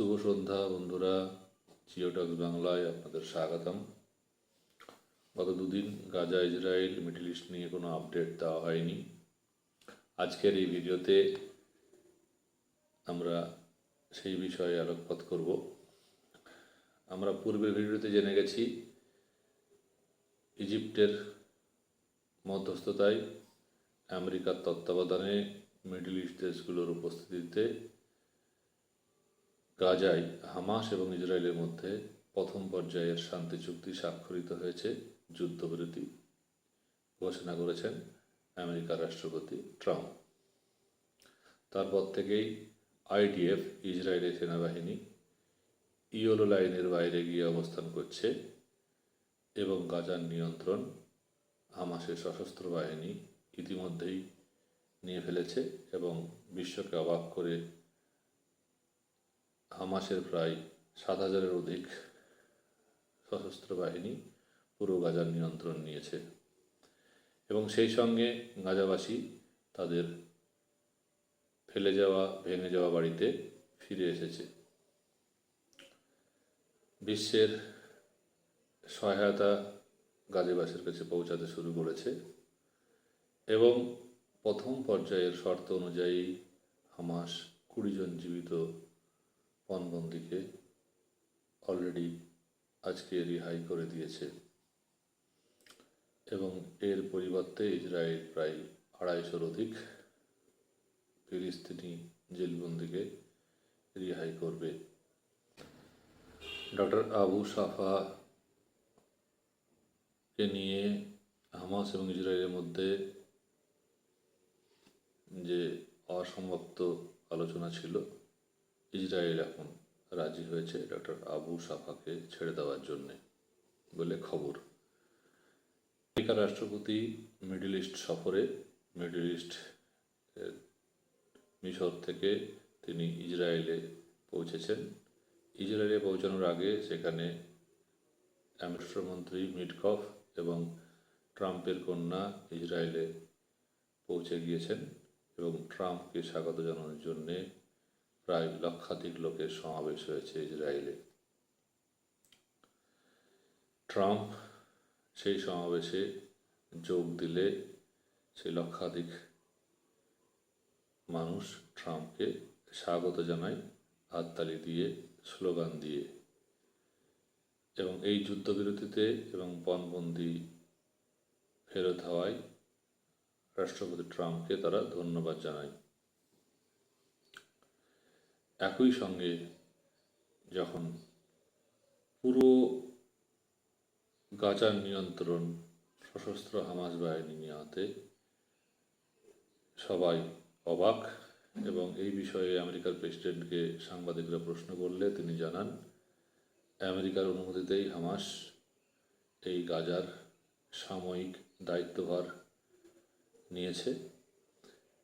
শুভ সন্ধ্যা বন্ধুরা জিওটক্স বাংলায় আপনাদের স্বাগতম। গত দুদিন গাজা, ইসরায়েল, মিডল ইস্ট নিয়ে কোনো আপডেট দেওয়া হয়নি। আজকের এই ভিডিওতে আমরা সেই বিষয়ে আলোকপাত করব। আমরা পূর্বের ভিডিওতে জেনে গেছি, ইজিপ্টের মধ্যস্থতায় আমেরিকার তত্ত্বাবধানে মিডল ইস্ট দেশগুলোর উপস্থিতিতে গাজায় হামাস এবং ইসরায়েলের মধ্যে প্রথম পর্যায়ের শান্তি চুক্তি স্বাক্ষরিত হয়েছে যুদ্ধবিরতি ঘোষণা করেছেন আমেরিকার রাষ্ট্রপতি ট্রাম্প। তারপর থেকেই আইডিএফ, ইসরায়েলের সেনাবাহিনী ইয়োলো লাইনের বাইরে গিয়ে অবস্থান করছে এবং গাজার নিয়ন্ত্রণ হামাসের সশস্ত্র বাহিনী ইতিমধ্যেই নিয়ে ফেলেছে এবং বিশ্বকে অবাক করে হামাসের প্রায় সাত হাজারের অধিক সশস্ত্র বাহিনী পুরো গাজার নিয়ন্ত্রণ নিয়েছে। এবং সেই সঙ্গে গাজাবাসী তাদের ফেলে যাওয়া, ভেঙে যাওয়া বাড়িতে ফিরে এসেছে। বিশ্বের সহায়তা গাজাবাসীর কাছে পৌঁছাতে শুরু করেছে এবং প্রথম পর্যায়ের শর্ত অনুযায়ী হামাস কুড়ি জন জীবিত পণবন্দিকে অলরেডি আজকে রিহাই করে দিয়েছে। এবং এর পরিবর্তে ইসরায়েল প্রায় আড়াইশোর অধিক ফিলিস্তিনি জেলবন্দিকে রিহাই করবে। ডক্টর আবু সাফা কে নিয়ে হামাস এবং ইসরায়েলের মধ্যে যে অসমাপ্ত আলোচনা ছিল ইসরায়েল এখন রাজি হয়েছে ডক্টর আবু সাফাকে ছেড়ে দেওয়ার জন্যে বলে খবর। আমেরিকার রাষ্ট্রপতি মিডল ইস্ট সফরে, মিডল ইস্ট মিশর থেকে তিনি ইসরায়েলে পৌঁছেছেন। ইসরায়েলে পৌঁছানোর আগে সেখানে রাষ্ট্রমন্ত্রী মিটকফ এবং ট্রাম্পের কন্যা ইসরায়েলে পৌঁছে গিয়েছেন এবং ট্রাম্পকে স্বাগত জানানোর জন্যে প্রায় লক্ষাধিক লোকের সমাবেশ হয়েছে ইসরায়েলে। ট্রাম্প সেই সমাবেশে যোগ দিলে সেই লক্ষাধিক মানুষ ট্রাম্পকে স্বাগত জানায়, হাততালি দিয়ে, স্লোগান দিয়ে। এবং এই যুদ্ধবিরতিতে এবং পণবন্দি ফেরত হওয়ায় রাষ্ট্রপতি ট্রাম্পকে তারা ধন্যবাদ জানায়। একই সঙ্গে যখন পুরো গাজার নিয়ন্ত্রণ সশস্ত্র হামাস বাহিনী নেওয়াতে সবাই অবাক এবং এই বিষয়ে আমেরিকার প্রেসিডেন্টকে সাংবাদিকরা প্রশ্ন করলে তিনি জানান, আমেরিকার অনুমতিতেই হামাস এই গাজার সাময়িক দায়িত্বভার নিয়েছে।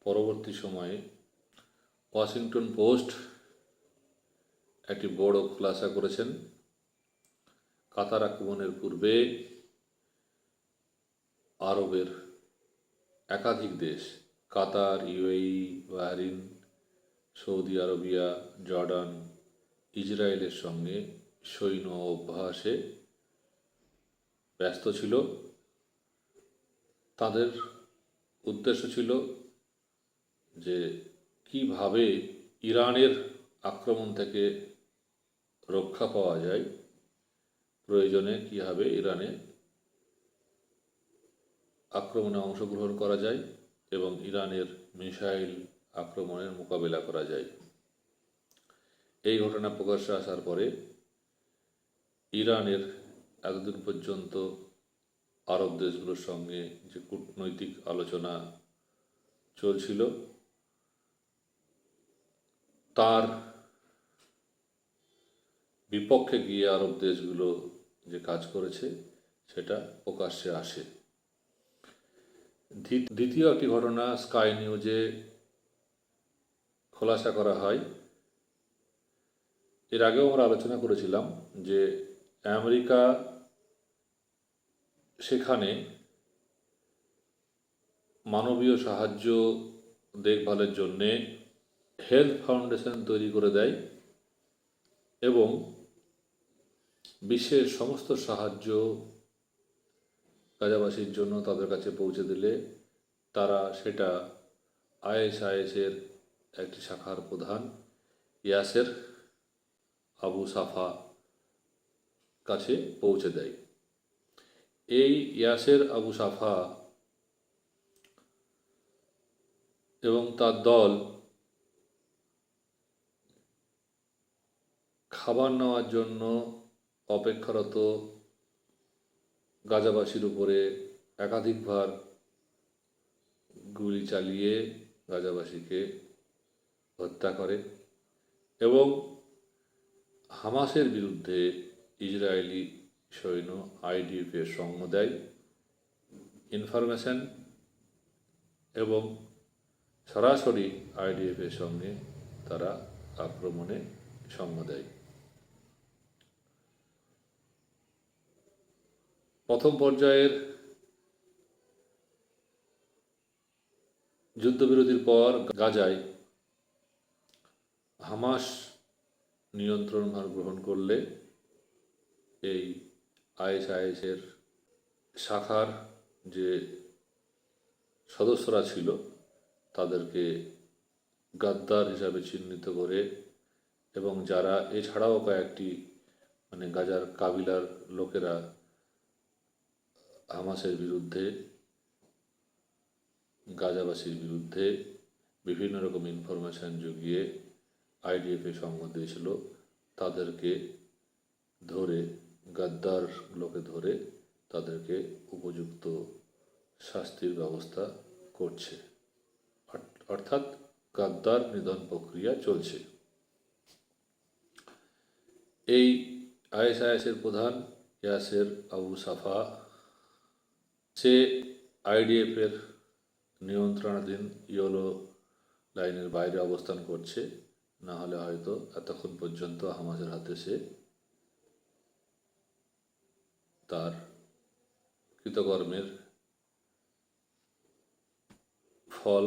পরবর্তী সময়ে ওয়াশিংটন পোস্ট একটি বড় খুলাসা করেছেন। কাতার আক্রমণের পূর্বে আরবের একাধিক দেশ, Qatar, UAE, Bahrain, Saudi Arabia, Jordan, ইসরায়েলের সঙ্গে সৈন্য অভ্যাসে ব্যস্ত ছিল। তাদের উদ্দেশ্য ছিল যে কীভাবে ইরানের আক্রমণ থেকে রক্ষা পাওয়া যায়। প্রয়োজনে কীভাবে ইরানে আক্রমণে অংশগ্রহণ করা যায় এবং ইরানের মিসাইল আক্রমণের মোকাবেলা করা যায়। এই ঘটনা প্রকাশ্যে আসার পরে ইরানের এতদিন পর্যন্ত আরব দেশগুলোর সঙ্গে যে কূটনৈতিক আলোচনা চলছিল, তার বিপক্ষে গিয়ে আরব দেশগুলো যে কাজ করেছে, সেটা প্রকাশ্যে আসে। দ্বিতীয় একটি ঘটনা, স্কাই নিউজে খোলাসা করা হয়। এর আগেও আমরা আলোচনা করেছিলাম যে আমেরিকা সেখানে মানবীয় সাহায্য দেখভালের জন্যে হেলথ ফাউন্ডেশন তৈরি করে দেয় এবং বিশ্বের সমস্ত সাহায্য গাজাবাসীর জন্য তাদের কাছে পৌঁছে দিলে তারা সেটা আইএসআইএসের একটি শাখার প্রধান ইয়াসের আবু সাফা কাছে পৌঁছে দেয়। এই ইয়াসের আবু সাফা এবং তার দল খাবার নেওয়ার জন্য অপেক্ষারত গাজাবাসীর উপরে একাধিকবার গুলি চালিয়ে গাজাবাসীকে হত্যা করে এবং হামাসের বিরুদ্ধে ইসরায়েলি সৈন্য আইডিএফের সঙ্গ দেয় ইনফরমেশন এবং সরাসরি আইডিএফের সঙ্গে তারা আক্রমণে সঙ্গ দেয়। প্রথম পর্যায়ের যুদ্ধবিরতির পর গাজায় হামাস নিয়ন্ত্রণভার গ্রহণ করলে এই আইএসআইএসের শাখার যে সদস্যরা ছিল, তাদেরকে গাদ্দার হিসাবে চিহ্নিত করে এবং যারা এছাড়াও কয়েকটি মানে গাজার কাবিলার লোকেরা হামাসের বিরুদ্ধে, গাজাবাসীর বিরুদ্ধে বিভিন্ন রকম ইনফরমেশন জুগিয়ে আইডিএফে সঙ্গ দিয়েছিল। তাদেরকে ধরে, গাদ্দার লোকে ধরে তাদেরকে উপযুক্ত শাস্তির ব্যবস্থা করছে। অর্থাৎ গাদ্দার নিধন প্রক্রিয়া চলছে। এই আইএসআইএসের প্রধান ইয়াসের আবু সাফা সে আইডিএফের নিয়ন্ত্রণাধীন ইয়োলো লাইনের বাইরে অবস্থান করছে, না হলে হয়তো এতক্ষণ পর্যন্ত হামাসের হাতে সে তার কৃতকর্মের ফল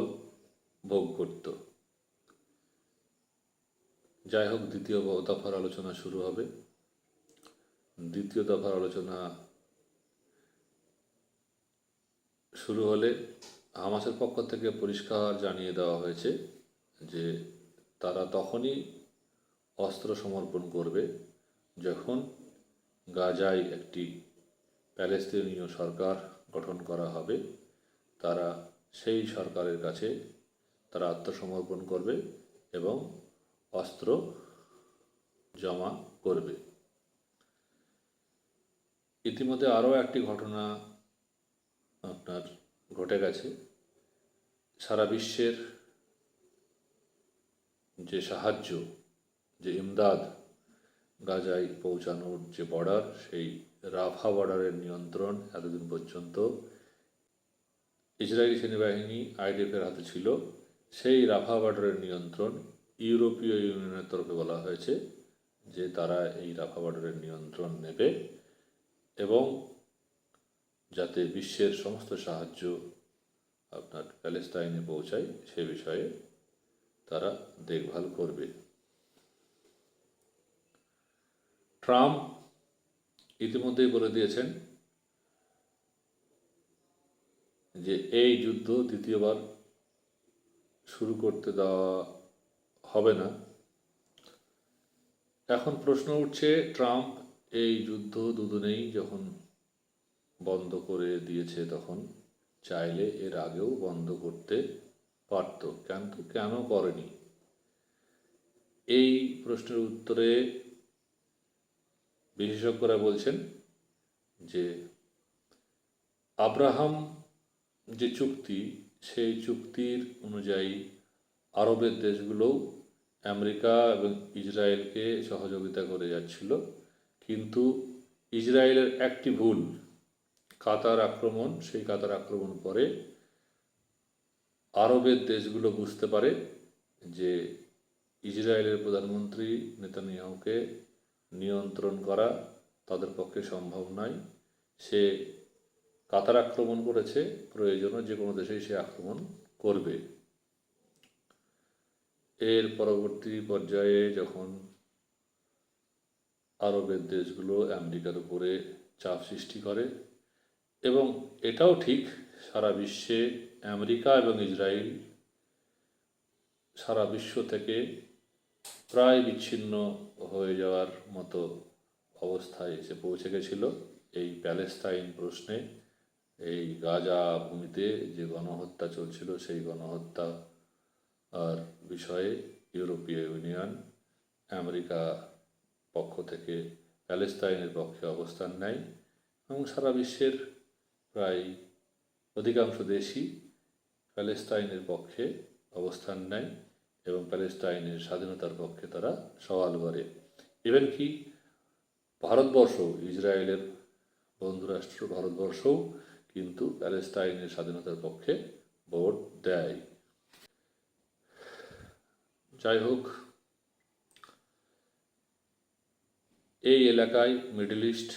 ভোগ করত। যাই হোক, দ্বিতীয় দফার আলোচনা শুরু হবে। দ্বিতীয় দফার আলোচনা শুরু হলে হামাসের পক্ষ থেকে পরিষ্কার জানিয়ে দেওয়া হয়েছে যে তারা তখনই অস্ত্র সমর্পণ করবে যখন গাজায় একটি প্যালেস্তিনীয় সরকার গঠন করা হবে। তারা সেই সরকারের কাছে তারা আত্মসমর্পণ করবে এবং অস্ত্র জমা করবে। ইতিমধ্যে আরও একটি ঘটনা আপনার ঘটে গেছে। সারা বিশ্বের যে সাহায্য, যে ইমদাদ গাজায় পৌঁছানোর যে বর্ডার সেই রাফা বর্ডারের নিয়ন্ত্রণ এতদিন পর্যন্ত ইসরায়েলি সেনাবাহিনী আইডিএফের হাতে ছিল। সেই রাফা বর্ডারের নিয়ন্ত্রণ ইউরোপীয় ইউনিয়নের তরফে বলা হয়েছে যে তারা এই রাফা বর্ডারের নিয়ন্ত্রণ নেবে এবং যাতে বিশ্বের সমস্ত সাহায্য আপনার প্যালেস্তাইনে পৌঁছায়, সে বিষয়ে তারা দেখভাল করবে। ট্রাম্প ইতিমধ্যেই বলে দিয়েছেন যে এই যুদ্ধ দ্বিতীয়বার শুরু করতে দেওয়া হবে না। এখন প্রশ্ন উঠছে, ট্রাম্প এই যুদ্ধ দুদিনেই যখন বন্ধ করে দিয়েছে তখন। চাইলে এর আগেও বন্ধ করতে পারত। কিন্তু কেন করেনি? এই প্রশ্নের উত্তরে বিশেষজ্ঞরা বলছেন যে, আব্রাহাম যে চুক্তি, সেই চুক্তির অনুযায়ী আরবের দেশগুলোও আমেরিকা এবং ইসরায়েলকে সহযোগিতা করে যাচ্ছিল। কিন্তু ইসরায়েলের একটি ভুল কাতার আক্রমণ, সেই কাতার আক্রমণ পরে আরবের দেশগুলো বুঝতে পারে যে ইসরায়েলের প্রধানমন্ত্রী নেতানিয়াহুকে নিয়ন্ত্রণ করা তাদের পক্ষে সম্ভব নয়। সে কাতার আক্রমণ করেছে প্রয়োজনও যে কোনো দেশেই সে আক্রমণ করবে। এর পরবর্তী পর্যায়ে যখন আরবের দেশগুলো আমেরিকার উপরে চাপ সৃষ্টি করে এবং এটাও ঠিক, সারা বিশ্বে, আমেরিকা এবং ইসরায়েল সারা বিশ্ব থেকে প্রায় বিচ্ছিন্ন হয়ে যাওয়ার মতো অবস্থায় এসে পৌঁছে গেছিল এই প্যালেস্তাইন প্রশ্নে। এই গাজা ভূমিতে যে গণহত্যা চলছিল, সেই গণহত্যা আর বিষয়ে ইউরোপীয় ইউনিয়ন, আমেরিকা পক্ষ থেকে প্যালেস্তাইনের পক্ষে অবস্থান নেয় এবং সারা বিশ্বের প্রায় অধিকাংশ দেশই প্যালেস্তাইনের পক্ষে অবস্থান নেয় এবং প্যালেস্তাইনের স্বাধীনতার পক্ষে তারা সওয়াল করে। ইভেন কি ভারতবর্ষ ইসরায়েলের বন্ধুরাষ্ট্র ভারতবর্ষও কিন্তু প্যালেস্তাইনের স্বাধীনতার পক্ষে ভোট দেয়। যাই হোক, এই এলাকায় মিডল ইস্ট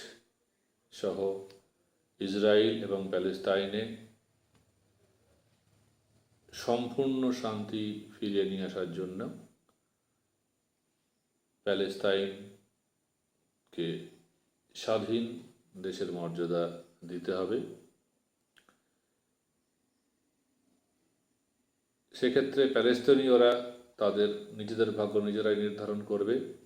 সহ ইসরায়েল এবং প্যালেস্তাইনে সম্পূর্ণ শান্তি ফিরিয়ে নিয়ে আসার জন্য প্যালেস্তাইনকে স্বাধীন দেশের মর্যাদা দিতে হবে। সেক্ষেত্রে প্যালেস্তানীয়রা তাদের নিজেদের ভাগ্য নিজেরাই নির্ধারণ করবে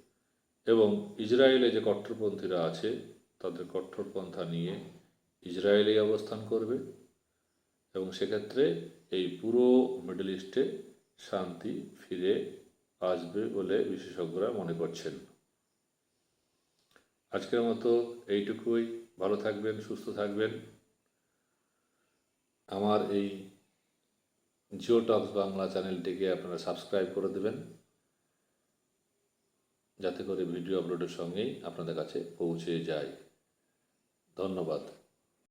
এবং ইসরায়েলে যে কট্টরপন্থীরা আছে, তাদের কট্টরপন্থা নিয়ে ইসরায়েলেই অবস্থান করবে এবং সেক্ষেত্রে এই পুরো মিডল ইস্টে শান্তি ফিরে আসবে বলে বিশেষজ্ঞরা মনে করছেন। আজকের মতো এইটুকুই। ভালো থাকবেন, সুস্থ থাকবেন। আমার এই জিও টক্স বাংলা চ্যানেলটিকে আপনারা সাবস্ক্রাইব করে দেবেন, যাতে করে ভিডিও আপলোডের সঙ্গেই আপনাদের কাছে পৌঁছে যায়। ধন্যবাদ।